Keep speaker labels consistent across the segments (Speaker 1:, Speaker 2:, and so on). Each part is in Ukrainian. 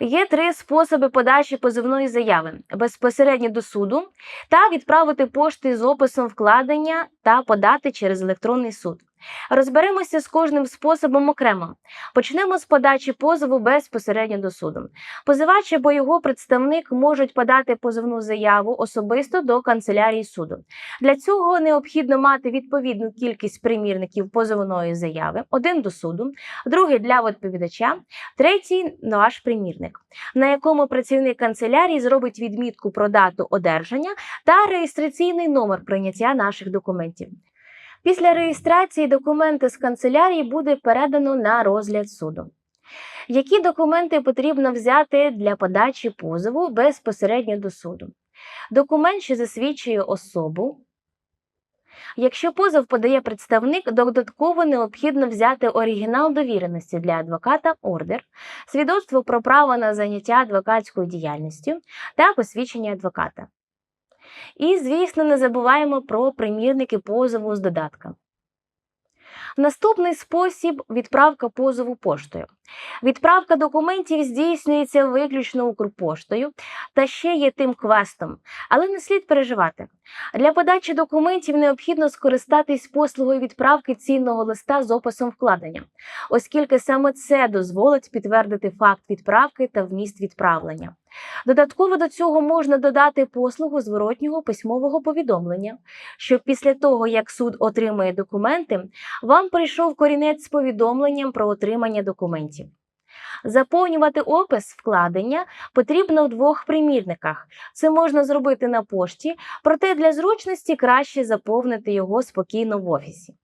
Speaker 1: Є три способи подачі позивної заяви: безпосередньо до суду та відправити пошти з описом вкладення та подати через електронний суд. Розберемося з кожним способом окремо. Почнемо з подачі позову безпосередньо до суду. Позивач або його представник можуть подати позовну заяву особисто до канцелярії суду. Для цього необхідно мати відповідну кількість примірників позовної заяви: один до суду, другий для відповідача, третій ваш примірник, на якому працівник канцелярії зробить відмітку про дату одержання та реєстраційний номер прийняття наших документів. Після реєстрації документи з канцелярії буде передано на розгляд суду. Які документи потрібно взяти для подачі позову безпосередньо до суду? Документ, що засвідчує особу. Якщо позов подає представник, додатково необхідно взяти оригінал довіреності для адвоката ордер, свідоцтво про право на заняття адвокатською діяльністю та посвідчення адвоката. І, звісно, не забуваємо про примірники позову з додатком. Наступний спосіб відправка позову поштою. Відправка документів здійснюється виключно Укрпоштою та ще є тим квестом, але не слід переживати. Для подачі документів необхідно скористатись послугою відправки цінного листа з описом вкладення, оскільки саме це дозволить підтвердити факт відправки та вміст відправлення. Додатково до цього можна додати послугу зворотнього письмового повідомлення, щоб після того, як суд отримає документи, вам прийшов корінець з повідомленням про отримання документів. Заповнювати опис вкладення потрібно в двох примірниках. Це можна зробити на пошті, проте для зручності краще заповнити його спокійно в офісі.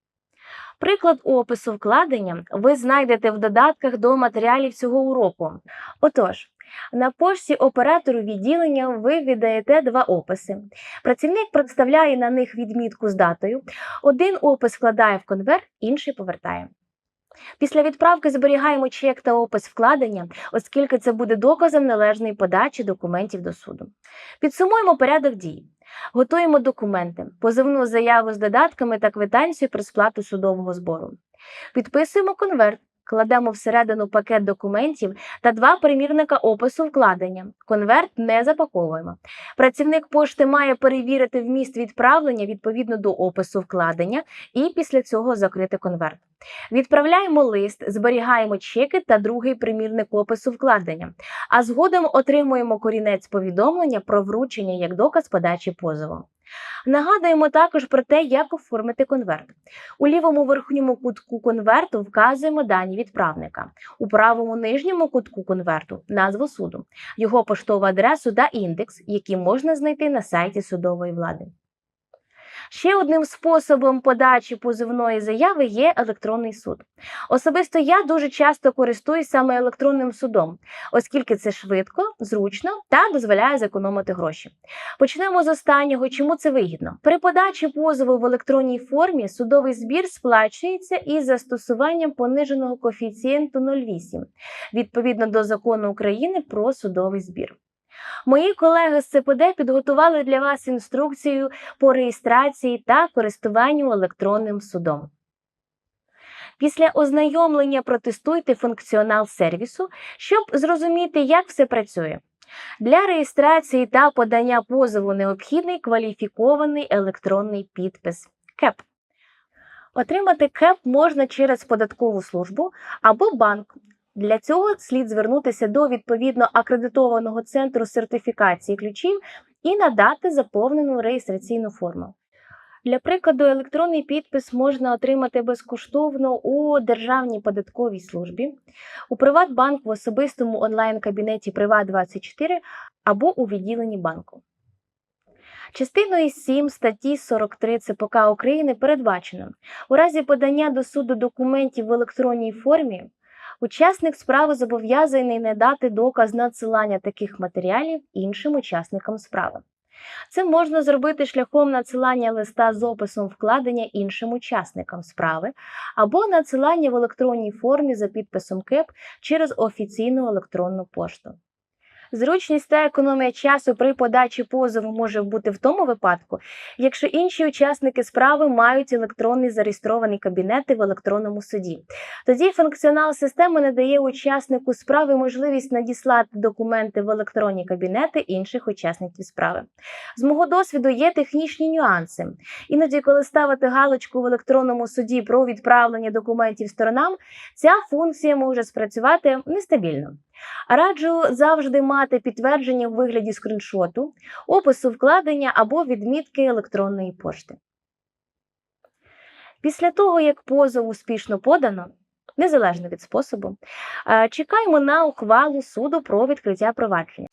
Speaker 1: Приклад опису вкладення ви знайдете в додатках до матеріалів цього уроку. Отож, на пошті оператору відділення ви віддаєте два описи. Працівник представляє на них відмітку з датою. Один опис вкладає в конверт, інший повертає. Після відправки зберігаємо чек та опис вкладення, оскільки це буде доказом належної подачі документів до суду. Підсумуємо порядок дій. Готуємо документи, позовну заяву з додатками та квитанцію про сплату судового збору. Підписуємо конверт, кладемо всередину пакет документів та два примірника опису вкладення. Конверт не запаковуємо. Працівник пошти має перевірити вміст відправлення відповідно до опису вкладення і після цього закрити конверт. Відправляємо лист, зберігаємо чеки та другий примірник опису вкладення, а згодом отримуємо корінець повідомлення про вручення як доказ подачі позову. Нагадуємо також про те, як оформити конверт. У лівому верхньому кутку конверту вказуємо дані відправника, у правому нижньому кутку конверту назву суду, його поштову адресу та індекс, які можна знайти на сайті судової влади. Ще одним способом подачі позивної заяви є електронний суд. Особисто я дуже часто користуюсь саме електронним судом, оскільки це швидко, зручно та дозволяє зекономити гроші. Почнемо з останнього, чому це вигідно. При подачі позову в електронній формі судовий збір сплачується із застосуванням пониженого коефіцієнту 0,8 відповідно до закону України про судовий збір. Мої колеги з ЦПД підготували для вас інструкцію по реєстрації та користуванню електронним судом. Після ознайомлення протестуйте функціонал сервісу, щоб зрозуміти, як все працює. Для реєстрації та подання позову необхідний кваліфікований електронний підпис КЕП. Отримати КЕП можна через податкову службу або банк. Для цього слід звернутися до відповідно акредитованого центру сертифікації ключів і надати заповнену реєстраційну форму. Для прикладу, електронний підпис можна отримати безкоштовно у Державній податковій службі, у Приватбанк в особистому онлайн-кабінеті Приват24 або у відділенні банку. Частиною 7 статті 43 ЦПК України передбачено у разі подання до суду документів в електронній формі. Учасник справи зобов'язаний не дати доказ надсилання таких матеріалів іншим учасникам справи. Це можна зробити шляхом надсилання листа з описом вкладення іншим учасникам справи або надсилання в електронній формі за підписом КЕП через офіційну електронну пошту. Зручність та економія часу при подачі позову може бути в тому випадку, якщо інші учасники справи мають електронний зареєстрований кабінети в електронному суді. Тоді функціонал системи надає учаснику справи можливість надіслати документи в електронні кабінети інших учасників справи. З мого досвіду є технічні нюанси. Іноді, коли ставити галочку в електронному суді про відправлення документів сторонам, ця функція може спрацювати нестабільно. Раджу завжди мати підтвердження в вигляді скріншоту, опису вкладення або відмітки електронної пошти. Після того, як позов успішно подано, незалежно від способу, е, чекаємо на ухвалу суду про відкриття провадження.